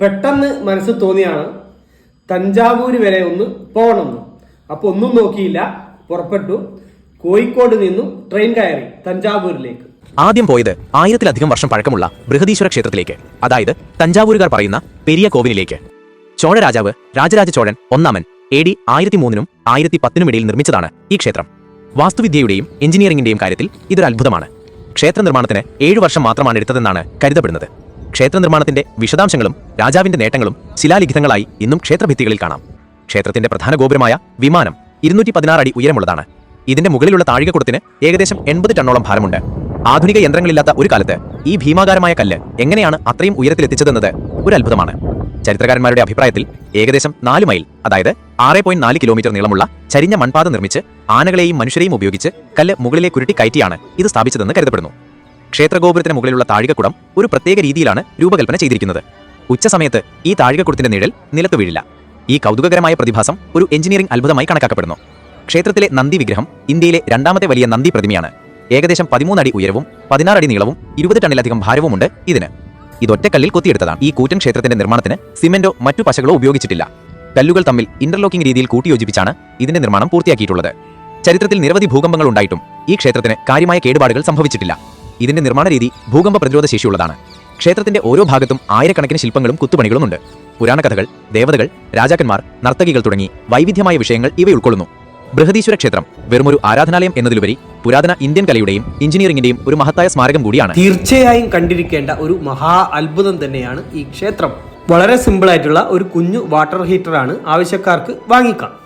പെട്ടെന്ന് മനസ്സ് തോന്നിയാണ്. തഞ്ചാവൂര് വരെ ഒന്ന് പോകണമെന്ന് അപ്പോൾ ഒന്നും നോക്കിയില്ല. പുറപ്പെട്ടു. കോഴിക്കോട് നിന്നും ട്രെയിൻ കയറി തഞ്ചാവൂരിലേക്ക്. ആദ്യം പോയത് ആയിരത്തിലധികം വർഷം പഴക്കമുള്ള ബൃഹദീശ്വര ക്ഷേത്രത്തിലേക്ക്. അതായത് തഞ്ചാവൂരുകാർ പറയുന്ന പെരിയ കോവിലിലേക്ക്. ചോഴ രാജാവ് രാജരാജ ചോഴൻ ഒന്നാമൻ എ ഡി ആയിരത്തി മൂന്നിനും ആയിരത്തി പത്തിനും ഇടയിൽ നിർമ്മിച്ചതാണ് ഈ ക്ഷേത്രം. വാസ്തുവിദ്യയുടെയും എഞ്ചിനീയറിംഗിന്റെയും കാര്യത്തിൽ ഇതൊരു അത്ഭുതമാണ് ക്ഷേത്ര നിർമ്മാണത്തിന് ഏഴു വർഷം മാത്രമാണ് എടുത്തതെന്നാണ് കരുതപ്പെടുന്നത്. ക്ഷേത്ര നിർമ്മാണത്തിന്റെ വിശദാംശങ്ങളും രാജാവിന്റെ നേട്ടങ്ങളും ശിലാലിഖിതങ്ങളായി ഇന്നും ക്ഷേത്രഭിത്തികളിൽ കാണാം. ക്ഷേത്രത്തിന്റെ പ്രധാന ഗോപുരമായ വിമാനം ഇരുന്നൂറ്റി പതിനാറ് അടി ഉയരമുള്ളതാണ്. ഇതിന്റെ മുകളിലുള്ള താഴികക്കുടത്തിന് ഏകദേശം എൺപത് ടണ്ണോളം ഭാരമുണ്ട്. ആധുനിക യന്ത്രങ്ങളില്ലാത്ത ഒരു കാലത്ത് ഈ ഭീമാകാരമായ കല്ല് എങ്ങനെയാണ് അത്രയും ഉയരത്തിലെത്തിച്ചതെന്നത് ഒരു അത്ഭുതമാണ്. ചരിത്രകാരന്മാരുടെ അഭിപ്രായത്തിൽ ഏകദേശം നാല് മൈൽ അതായത് ആറ് പോയിന്റ് നാല് കിലോമീറ്റർ നീളമുള്ള ചരിഞ്ഞ മൺപാത നിർമ്മിച്ച് ആനകളെയും മനുഷ്യരെയും ഉപയോഗിച്ച് കല്ല് മുകളിലേക്ക് ഉരുട്ടി കയറ്റിയാണ് ഇത് സ്ഥാപിച്ചതെന്ന് കരുതപ്പെടുന്നു. ക്ഷേത്രഗോപുരത്തിന് മുകളിലുള്ള താഴികക്കുടം ഒരു പ്രത്യേക രീതിയിലാണ് രൂപകൽപ്പന ചെയ്തിരിക്കുന്നത്. ഉച്ചസമയത്ത് ഈ താഴികക്കുടത്തിന്റെ നിഴൽ നിലത്ത് വീഴില്ല. ഈ കൗതുകകരമായ പ്രതിഭാസം ഒരു എഞ്ചിനീയറിംഗ് അത്ഭുതമായി കണക്കാക്കപ്പെടുന്നു. ക്ഷേത്രത്തിലെ നന്ദി വിഗ്രഹം ഇന്ത്യയിലെ രണ്ടാമത്തെ വലിയ നന്ദി പ്രതിമയാണ്. ഏകദേശം പതിമൂന്ന് അടി ഉയരവും പതിനാറ് അടി നീളവും ഇരുപത് ടണ്ണിലധികം ഭാരവുമുണ്ട് ഇതിന്. ഇതൊറ്റക്കല്ലിൽ കൊത്തിയെടുത്തതാണ് ഈ കൂറ്റൻ ക്ഷേത്രത്തിന്റെ നിർമ്മാണത്തിന് സിമെന്റോ മറ്റു പശകളോ ഉപയോഗിച്ചിട്ടില്ല. കല്ലുകൾ തമ്മിൽ ഇന്റർലോക്കിംഗ് രീതിയിൽ കൂട്ടിയോജിപ്പിച്ചാണ് ഇതിന്റെ നിർമ്മാണം പൂർത്തിയാക്കിയിട്ടുള്ളത്. ചരിത്രത്തിൽ നിരവധി ഭൂകമ്പങ്ങൾ ഉണ്ടായിട്ടും ഈ ക്ഷേത്രത്തിന് കാര്യമായ കേടുപാടുകൾ സംഭവിച്ചിട്ടില്ല. ഇതിന്റെ നിർമ്മാണ രീതി ഭൂകമ്പ പ്രതിരോധ ശേഷിയുള്ളതാണ്. ക്ഷേത്രത്തിന്റെ ഓരോ ഭാഗത്തും ആയിരക്കണക്കിന് ശില്പങ്ങളും പുരാണ കഥകൾ ദേവതകൾ രാജാക്കന്മാർ നർത്തകികൾ തുടങ്ങി വൈവിധ്യമായ വിഷയങ്ങൾ ഇവ ഉൾക്കൊള്ളുന്നു ബൃഹദീശ്വര ക്ഷേത്രം വെറുമൊരു ആരാധനാലയം എന്നതിലുപരി പുരാതന ഇന്ത്യൻ കലയുടെയും എഞ്ചിനീയറിംഗിന്റെയും ഒരു മഹത്തായ സ്മാരകം കൂടിയാണ്. തീർച്ചയായും കണ്ടിരിക്കേണ്ട ഒരു മഹാ അത്ഭുതം തന്നെയാണ് ഈ ക്ഷേത്രം. വളരെ സിമ്പിൾ ആയിട്ടുള്ള ഒരു കുഞ്ഞു വാട്ടർ ഹീറ്ററാണ് ആവശ്യക്കാർക്ക് വാങ്ങിക്കാം.